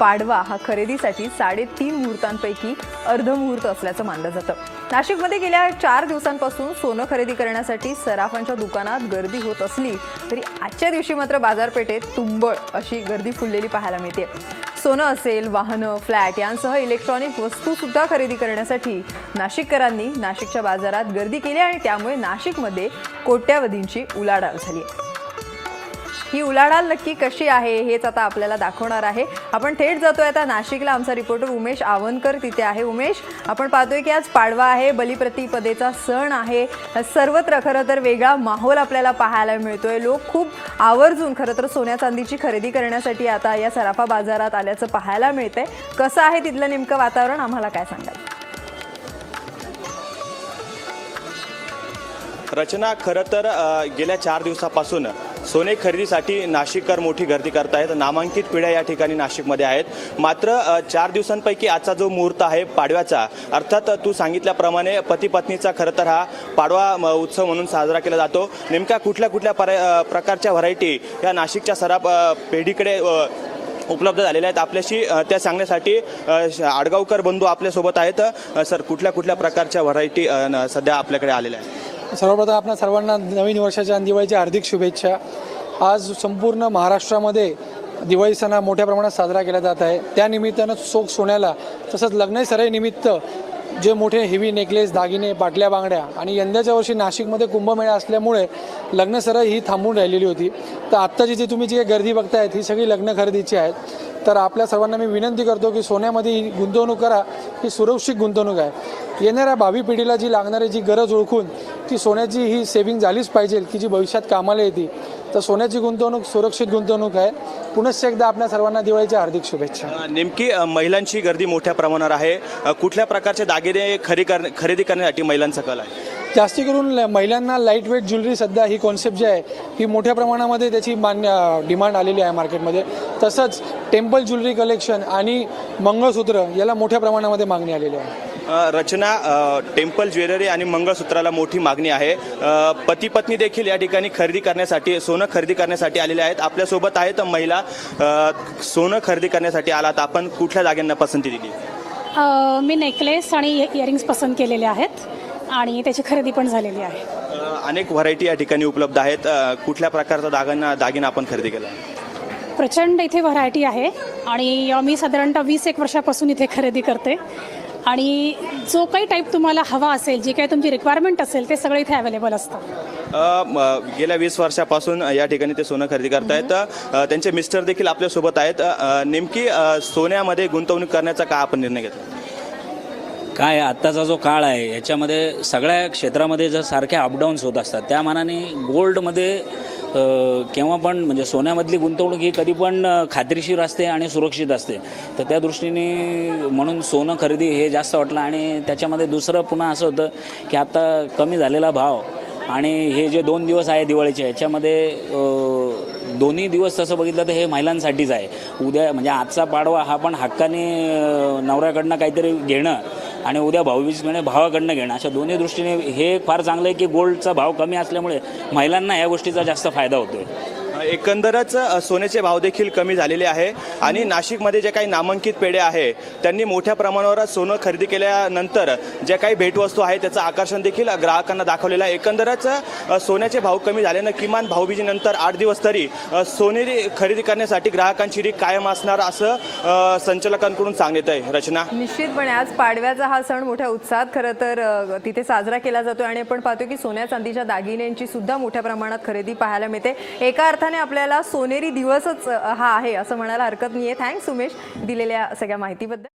पाडवा हा खरेदीसाठी साडेतीन मुहूर्तांपैकी अर्धमुहूर्त असल्याचं मानलं जातं. नाशिकमध्ये गेल्या चार दिवसांपासून सोनं खरेदी करण्यासाठी सराफांच्या दुकानात गर्दी होत असली तरी आजच्या दिवशी मात्र बाजारपेठेत तुंबळ अशी गर्दी फुललेली पाहायला मिळते. सोनं असेल वाहनं फ्लॅट यांसह इलेक्ट्रॉनिक वस्तू सुद्धा खरेदी करण्यासाठी नाशिककरांनी नाशिकच्या बाजारात गर्दी केली आणि त्यामुळे नाशिकमध्ये कोट्यावधींची उलाढाल झाली. आहे ही उलाढाल नक्की कशी आहे हेच आता आपल्याला दाखवणार आहे. आपण थेट जातोय आता नाशिकला. आमचा रिपोर्टर उमेश आवनकर तिथे आहे. उमेश आपण पाहतोय की आज पाडवा आहे. बलिप्रतिपदेचा सण आहे. सर्वत्र खरं तर वेगळा माहोल आपल्याला पाहायला मिळतोय. लोक खूप आवर्जून खरं तर सोन्या चांदीची खरेदी करण्यासाठी आता या सराफा बाजारात आल्याचं पाहायला मिळतंय. कसं आहे तिथलं नेमकं वातावरण? आम्हाला काय सांगाल? रचना खरं तर गेल्या चार दिवसापासून सोने खरेदीसाठी नाशिककर मोठी गर्दी करत आहेत नामांकित पिढ्या या ठिकाणी नाशिकमध्ये आहेत. मात्र चार दिवसांपैकी आजचा जो मुहूर्त आहे पाडव्याचा अर्थात तू सांगितल्याप्रमाणे पती पत्नीचा खरं तर हा पाडवा म, उत्सव म्हणून साजरा केला जातो. नेमक्या कुठल्या कुठल्या प्रकारच्या व्हरायटी या नाशिकच्या सराफ पेढीकडे उपलब्ध झालेल्या आहेत? आपल्याशी त्या सांगण्यासाठी श- आडगावकर बंधू आपल्यासोबत आहेत. सर कुठल्या कुठल्या प्रकारच्या व्हरायटी न- सध्या आपल्याकडे आलेल्या आहेत? सर्वप्रथम आपल्या सर्वांना नवीन वर्षाच्या आणि दिवाळीच्या हार्दिक शुभेच्छा. आज संपूर्ण महाराष्ट्रामध्ये दिवाळी सण हा मोठ्या प्रमाणात साजरा केला जात आहे. त्यानिमित्तानं चोख सोन्याला तसंच लग्न सराईनिमित्त जे मोठे हेवी नेकलेस दागिने बाटल्या बांगड्या आणि यंदाच्या वर्षी नाशिकमध्ये कुंभमेळा असल्यामुळे लग्न सरळ ही थांबून राहिलेली होती. तर आत्ताची जी तुम्ही जी काही गर्दी बघतायत ही सगळी लग्न खरेदीची आहेत. तर आपल्या सर्वांना मी विनंती करतो की सोन्यामध्ये ही गुंतवणूक करा ही सुरक्षित गुंतवणूक आहे. येणाऱ्या भावी पिढीला जी लागणारी जी गरज ओळखून ती सोन्याची ही सेविंग झालीच पाहिजे की जी भविष्यात कामाला येते. तर सोन्याची गुंतवणूक सुरक्षित गुंतवणूक आहे. पुनश्च एकदा आपल्या सर्वांना दिवाळीच्या हार्दिक शुभेच्छा. नेमकी महिलांची गर्दी मोठ्या प्रमाणावर आहे. कुठल्या प्रकारचे दागिने खरी कर खरेदी करण्यासाठी महिलांचा कल आहे? जास्ती करून महिलांना लाइट वेट ज्वेलरी सध्या ही कॉन्सेप्ट जी आहे ही मोठ्या प्रमाणामध्ये त्याची मान्य डिमांड आलेली आहे मार्केटमध्ये तसंच टेम्पल ज्वेलरी कलेक्शन आणि मंगळसूत्र याला मोठ्या प्रमाणामध्ये मागणी आलेली आहे. रचना टेम्पल ज्वेलरी आणि मंगळसूत्राला मोठी मागणी आहे. पती पत्नी देखील या ठिकाणी खरेदी करण्यासाठी सोनं खरेदी करण्यासाठी आलेले आहेत. आपल्यासोबत आहेत महिला. सोनं खरेदी करण्यासाठी आलात. आपण कुठल्या जागांना पसंती दिली? मी नेकलेस आणि इयरिंग्स पसंत केलेले आहेत. आणि त्याची खरेदी पण झालेली आहे. अनेक व्हरायटी या ठिकाणी उपलब्ध आहेत. कुठल्या प्रकारचा दागिना दागिना आपण खरेदी केला? प्रचंड इथे व्हरायटी आहे. आणि मी साधारणतः वीस एक वर्षापासून इथे खरेदी करते. आणि जो काही टाईप तुम्हाला हवा असेल जे काही तुमची रिक्वायरमेंट असेल ते सगळं इथे अवेलेबल असतं गेल्या वीस वर्षापासून या ठिकाणी ते सोनं खरेदी करतायत. त्यांचे मिस्टर देखील आपल्यासोबत आहेत. नेमकी सोन्यामध्ये गुंतवणूक करण्याचा का आपण निर्णय घेतला? काय आत्ताचा जो काळ आहे याच्यामध्ये सगळ्या क्षेत्रामध्ये जर सारख्या अपडाऊन्स होत असतात त्या मानाने गोल्डमध्ये केव्हा पण म्हणजे सोन्यामधली गुंतवणूक ही कधी पण खात्रीशीर असते आणि सुरक्षित असते. तर त्या दृष्टीने म्हणून सोनं खरेदी हे जास्त वाटलं आणि त्याच्यामध्ये दुसरं पुन्हा असं होतं की आता कमी झालेला भाव आणि हे जे दोन दिवस आहे दिवाळीचे याच्यामध्ये दोन्ही दिवस तसं बघितलं तर हे महिलांसाठीच आहे. उद्या म्हणजे आजचा पाडवा हा पण हक्काने नवऱ्याकडनं काहीतरी घेणं आणि उद्या भाऊबीज घेणे भावाकडनं घेणं. अशा दोन्ही दृष्टीने हे फार चांगलं आहे की गोल्डचा भाव कमी असल्यामुळे महिलांना या गोष्टीचा जास्त फायदा होतो आहे एकंदरच सोन्याचे भाव देखील कमी झालेले आहे. आणि नाशिकमध्ये जे काही नामांकित पेढे आहे त्यांनी मोठ्या प्रमाणावर सोनं खरेदी केल्यानंतर जे काही भेटवस्तू आहे त्याचं आकर्षण देखील ग्राहकांना दाखवलेलं आहे. एकंदरच सोन्याचे भाव कमी झाल्यानं किमान भाऊबीजीनंतर आठ दिवस तरी सोनेरी खरेदी करण्यासाठी ग्राहकांची रीक कायम असणार असं संचालकांकडून सांगण्यात आहे रचना? निश्चितपणे आज पाडव्याचा हा सण मोठ्या उत्साहात खरं तर तिथे साजरा केला जातो आणि आपण पाहतो की सोन्या चांदीच्या दागिन्यांची सुद्धा मोठ्या प्रमाणात खरेदी पाहायला मिळते. एका अर्थाने आपल्याला सोनेरी दिवसच हा आहे असं म्हणायला हरकत नाहीये. थँक्स उमेश दिलेल्या सगळ्या माहितीबद्दल.